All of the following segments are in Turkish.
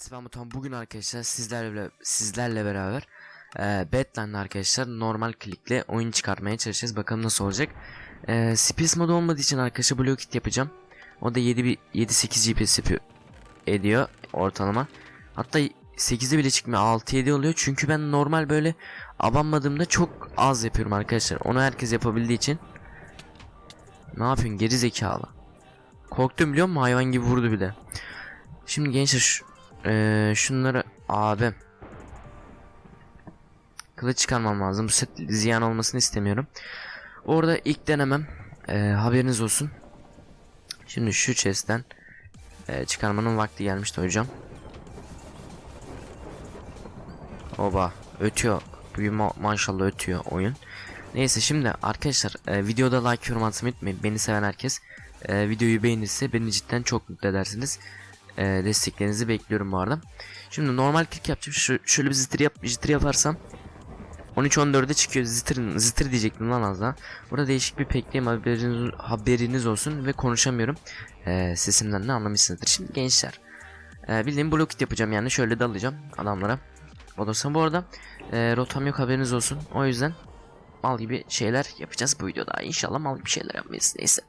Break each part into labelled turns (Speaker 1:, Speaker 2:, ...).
Speaker 1: Herkese ben Mutan. Bugün arkadaşlar sizlerle sizlerle beraber e, Badland'da arkadaşlar normal klikle oyun çıkartmaya çalışacağız. Bakalım nasıl olacak. E, Space modu olmadığı için arkadaşlar Blue Kit yapacağım. O da 7 bir 7-8 GPS yapıyor ediyor ortalama. Hatta 8'de bile çıkmıyor 6-7 oluyor. Çünkü ben normal böyle abanmadığımda çok az yapıyorum arkadaşlar. Onu herkes yapabildiği için. Ne yapıyorsun geri zekalı. Korktum biliyor musun? Hayvan gibi vurdu bir de. Şimdi gençler eee, şunları abi kılıç çıkarmam lazım. Bu set ziyan olmasını istemiyorum. Orada ilk denemem eee, haberiniz olsun. Şimdi şu chest'ten eee, çıkarmanın vakti gelmişti hocam. Oba ötüyor. Bugün ma- maşallah ötüyor oyun. Neyse şimdi arkadaşlar e, videoda like yorum atmayı unutmayın. Beni seven herkes e, videoyu beğenirse beni cidden çok mutlu edersiniz. E, desteklerinizi bekliyorum bu arada. Şimdi normal klik yapacağım. Şu, şöyle bir zitir, yap, zitir yaparsam 13-14'e çıkıyor. Zitir, zitir diyecektim lan az daha. Burada değişik bir pekleyim haberiniz, haberiniz olsun ve konuşamıyorum. E, sesimden ne anlamışsınızdır. Şimdi gençler. E, bildiğim blokit yapacağım yani şöyle dalacağım adamlara. Olursa bu arada e, rotam yok haberiniz olsun. O yüzden mal gibi şeyler yapacağız bu videoda. İnşallah mal gibi şeyler yapmayız. Neyse.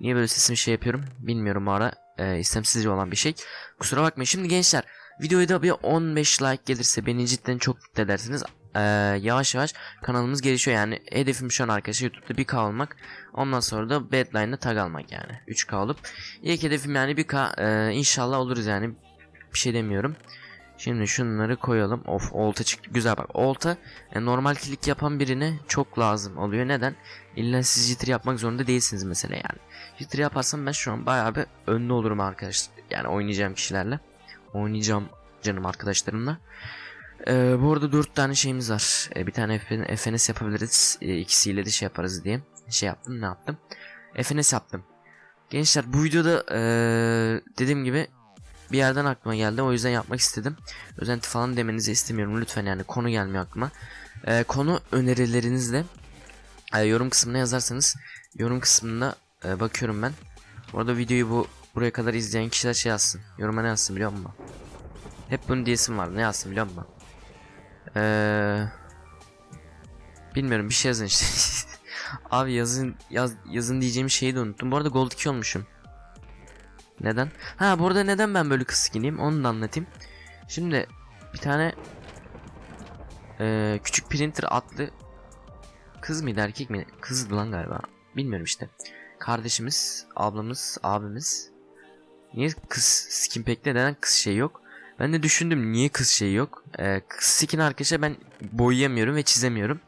Speaker 1: Niye böyle sesimi şey yapıyorum bilmiyorum bu ara. E, istemsizce olan bir şey. Kusura bakmayın. Şimdi gençler videoya da bir 15 like gelirse beni cidden çok mutlu edersiniz. E, yavaş yavaş kanalımız gelişiyor yani. Hedefim şu an arkadaşlar YouTube'da 1k olmak. Ondan sonra da Badline'da tag almak yani. 3k olup. İlk hedefim yani 1k. E, inşallah oluruz yani. Bir şey demiyorum. Şimdi şunları koyalım. Of olta çıktı. Güzel bak. Olta e, normal klik yapan birine çok lazım oluyor. Neden? İlla siz jitter yapmak zorunda değilsiniz mesela yani. Jitter yaparsam ben şu an bayağı bir önde olurum arkadaşlar. Yani oynayacağım kişilerle. Oynayacağım canım arkadaşlarımla. E, bu arada 4 tane şeyimiz var. E, bir tane FN FNS yapabiliriz. E, ikisiyle de şey yaparız diye. Şey yaptım ne yaptım? FNS yaptım. Gençler bu videoda e, dediğim gibi bir yerden aklıma geldi o yüzden yapmak istedim. Özenti falan demenizi istemiyorum lütfen yani konu gelmiyor aklıma. Ee, konu önerilerinizle e, yorum kısmına yazarsanız yorum kısmına e, bakıyorum ben. Bu arada videoyu bu buraya kadar izleyen kişiler şey yazsın. Yoruma ne yazsın biliyor musun? Hep bunu diyesim var. Ne yazsın biliyor musun? Ee, bilmiyorum bir şey yazın işte. Abi yazın yaz, yazın diyeceğim şeyi de unuttum. Bu arada gold 2 olmuşum. Neden? Ha burada neden ben böyle kısa skiniyim onu da anlatayım. Şimdi bir tane eee, küçük printer atlı kız mıydı erkek mi? Kızdı lan galiba. Bilmiyorum işte. Kardeşimiz, ablamız, abimiz. Niye kız skin pack'te neden kız şey yok? Ben de düşündüm niye kız şey yok? Ee, kız skin arkadaşlar ben boyayamıyorum ve çizemiyorum.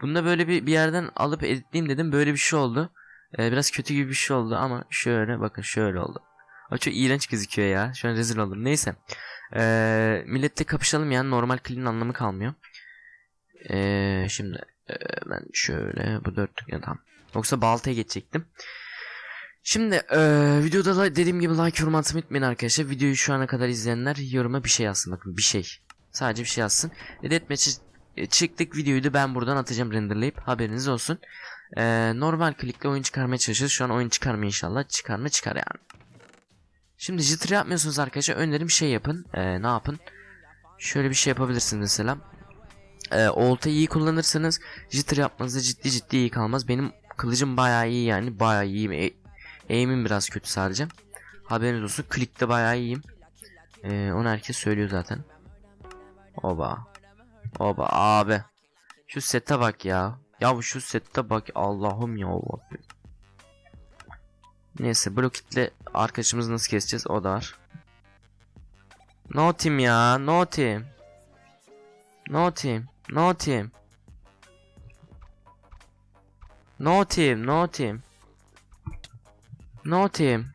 Speaker 1: Bunu da böyle bir, bir yerden alıp editleyeyim dedim. Böyle bir şey oldu. Ee, biraz kötü gibi bir şey oldu ama şöyle bakın şöyle oldu. O çok iğrenç gözüküyor ya. Şu an rezil oldum. Neyse. Ee, millette kapışalım yani normal clean anlamı kalmıyor. Ee, şimdi e, ben şöyle bu dörtlük ya tamam. Yoksa baltaya geçecektim. Şimdi e, videoda da dediğim gibi like yorum atmayı unutmayın arkadaşlar. Videoyu şu ana kadar izleyenler yoruma bir şey yazsın bakın bir şey. Sadece bir şey yazsın. Deathmatch'e e, çıktık videoyu da ben buradan atacağım renderlayıp haberiniz olsun. E, normal klikle oyun çıkarmaya çalışıyoruz. Şu an oyun çıkarmıyor inşallah. Çıkar mı çıkar yani. Şimdi jitter yapmıyorsunuz arkadaşlar. Önerim şey yapın. Ee, ne yapın? Şöyle bir şey yapabilirsiniz mesela. Ee, oltayı iyi kullanırsanız jitter yapmanızda ciddi ciddi iyi kalmaz. Benim kılıcım bayağı iyi yani. Bayağı iyiyim. E aim'im biraz kötü sadece. Haberiniz olsun. Klikte bayağı iyiyim. Ee, onu herkes söylüyor zaten. Oba. Oba abi. Şu sete bak ya. Ya şu sette bak Allah'ım ya. Neyse blokitle arkadaşımızı nasıl keseceğiz o da var. No team ya no team. No team. No team. No team no team. No team.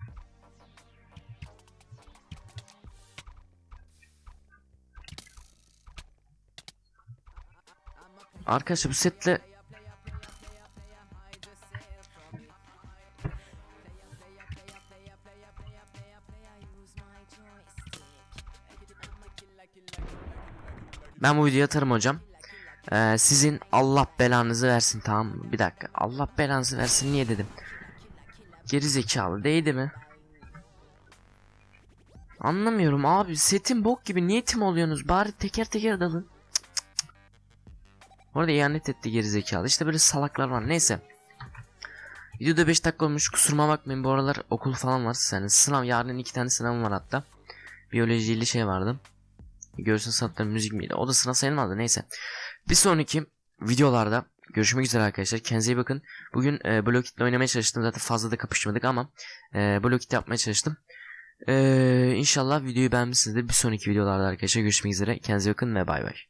Speaker 1: Arkadaşlar bu setle Ben bu videoyu atarım hocam. Ee, sizin Allah belanızı versin tamam mı? Bir dakika. Allah belanızı versin niye dedim. Geri zekalı değdi mi? Anlamıyorum abi setim bok gibi niye tim oluyorsunuz bari teker teker dalın. Orada ihanet etti gerizekalı işte böyle salaklar var neyse. Videoda 5 dakika olmuş kusuruma bakmayın bu aralar okul falan var yani sınav yarın iki tane sınavım var hatta. Biyolojiyle şey vardı. Görsel sanatlar müzik miydi o da sınav sayılmadı neyse. Bir sonraki videolarda görüşmek üzere arkadaşlar kendinize iyi bakın. Bugün e, Blockit'le oynamaya çalıştım zaten fazla da kapışmadık ama e, Blockit yapmaya çalıştım. Ee, inşallah videoyu beğenmişsinizdir. Bir sonraki videolarda arkadaşlar görüşmek üzere. Kendinize bakın ve bay bay.